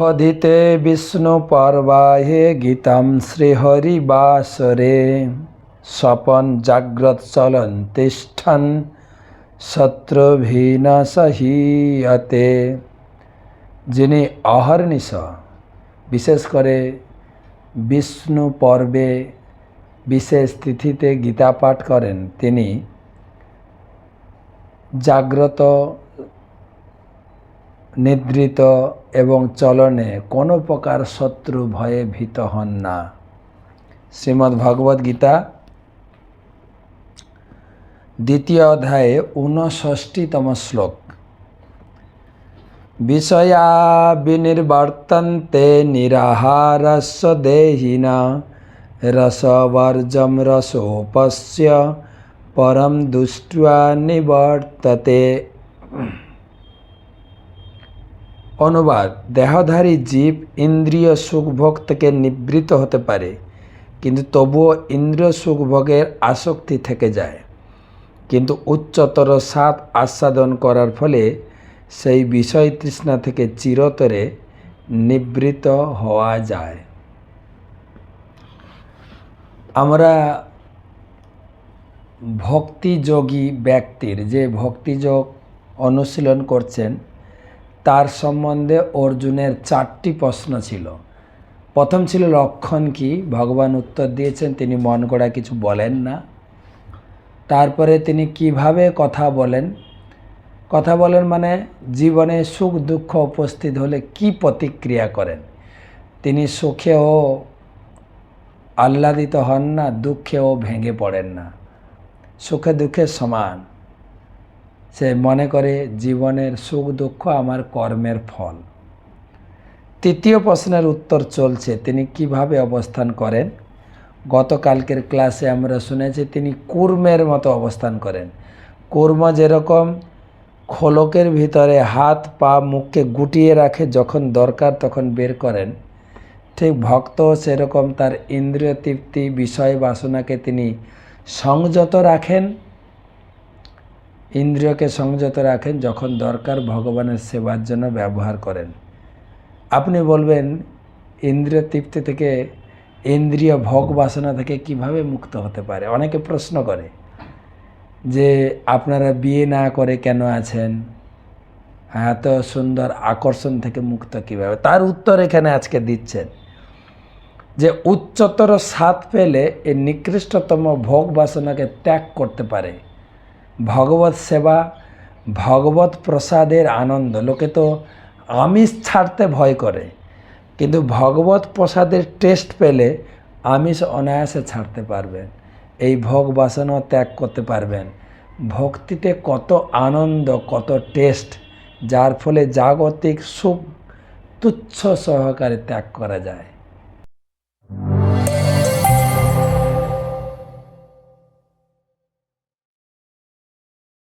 অধিতে বিষ্ণু পর্বাহে গীতাম শ্রীহরিবাসরে। স্বপন জাগ্রত চলন তিষ্ঠন, শত্রুভীন সহিয়তে। যিনি অহর্নিশ, বিশেষ করে বিষ্ণু পর্বে বিশেষ তিথিতে গীতা পাঠ করেন, তিনি জাগ্রত নিদ্রিত এবং চলনে কোনো প্রকার শত্রু ভয়ে ভীত হন না। শ্রীমদ্ ভগবদ গীতা, দ্বিতীয় অধ্যায়ে ঊনষষ্টিতম শ্লোক। বিষয়া বিনির্বর্তন্তে নিরাহারস্য দেহিনা, রসবর্জম রসোপস্য, পরম দুষ্ট্বা নিবর্ততে। অনুবাদ, দেহধারী জীব ইন্দ্রিয় সুখভোগ থেকে নিবৃত হতে পারে, কিন্তু তবুও ইন্দ্রিয় সুখভোগের আসক্তি থেকে যায়। কিন্তু উচ্চতর স্বাদ আস্বাদন করার ফলে সেই বিষয় তৃষ্ণা থেকে চিরতরে নিবৃত হওয়া যায়। আমরা ভক্তিযোগী ব্যক্তির যে ভক্তিযোগ অনুশীলন করছেন তার সম্বন্ধে অর্জুনের চারটি প্রশ্ন ছিল। প্রথম ছিল, লক্ষণ কি? ভগবান উত্তর দিয়েছেন, তিনি মন গড়া কিছু বলেন না। তারপরে তিনি কীভাবে কথা বলেন? কথা বলেন মানে জীবনে সুখ, দুঃখ উপস্থিত হলে কি প্রতিক্রিয়া করেন? তিনি সুখেও আহ্লাদিত হন না, দুঃখেও ভেঙে পড়েন না। সুখে দুঃখে সমান। সে মনে করে জীবনের সুখ দুঃখ আমার কর্মের ফল। তৃতীয় প্রশ্নের উত্তর চলছে, তিনি কীভাবে অবস্থান করেন? গতকালকের ক্লাসে আমরা শুনেছি তিনি কুর্মের মতো অবস্থান করেন। কুর্ম যেরকম খোলকের ভিতরে হাত, পা, মুখকে গুটিয়ে রাখে যখন দরকার তখন বের করেন, ঠিক ভক্ত সেরকম তার ইন্দ্রিয় তৃপ্তি বিষয় বাসনাকে তিনি সংযত রাখেন। ইন্দ্রিয়কে সংযত রাখেন যখন দরকার ভগবানের সেবার জন্য ব্যবহার করেন। আপনি বলবেন, ইন্দ্রিয় তৃপ্তি থেকে, ইন্দ্রিয় ভোগ বাসনা থেকে কীভাবে মুক্ত হতে পারে? অনেকে প্রশ্ন করে যে, আপনারা বিয়ে না করে কেন আছেন? এত সুন্দর আকর্ষণ থেকে মুক্ত কীভাবে? তার উত্তর এখানে আজকে দিচ্ছেন যে, উচ্চতর স্বাদ পেলে এই নিকৃষ্টতম ভোগ বাসনাকে ত্যাগ করতে পারে। ভগবত সেবা, ভগবত প্রসাদের আনন্দ। লোকে তো আমিষ ছাড়তে ভয় করে, কিন্তু ভগবত প্রসাদের টেস্ট পেলে আমিষ অনায়াসে ছাড়তে পারবেন। এই ভোগ বাসনা ত্যাগ করতে পারবেন। ভক্তিতে কত আনন্দ, কত টেস্ট যার ফলে জাগতিক সুখ তুচ্ছ সহকারে ত্যাগ করা যায়।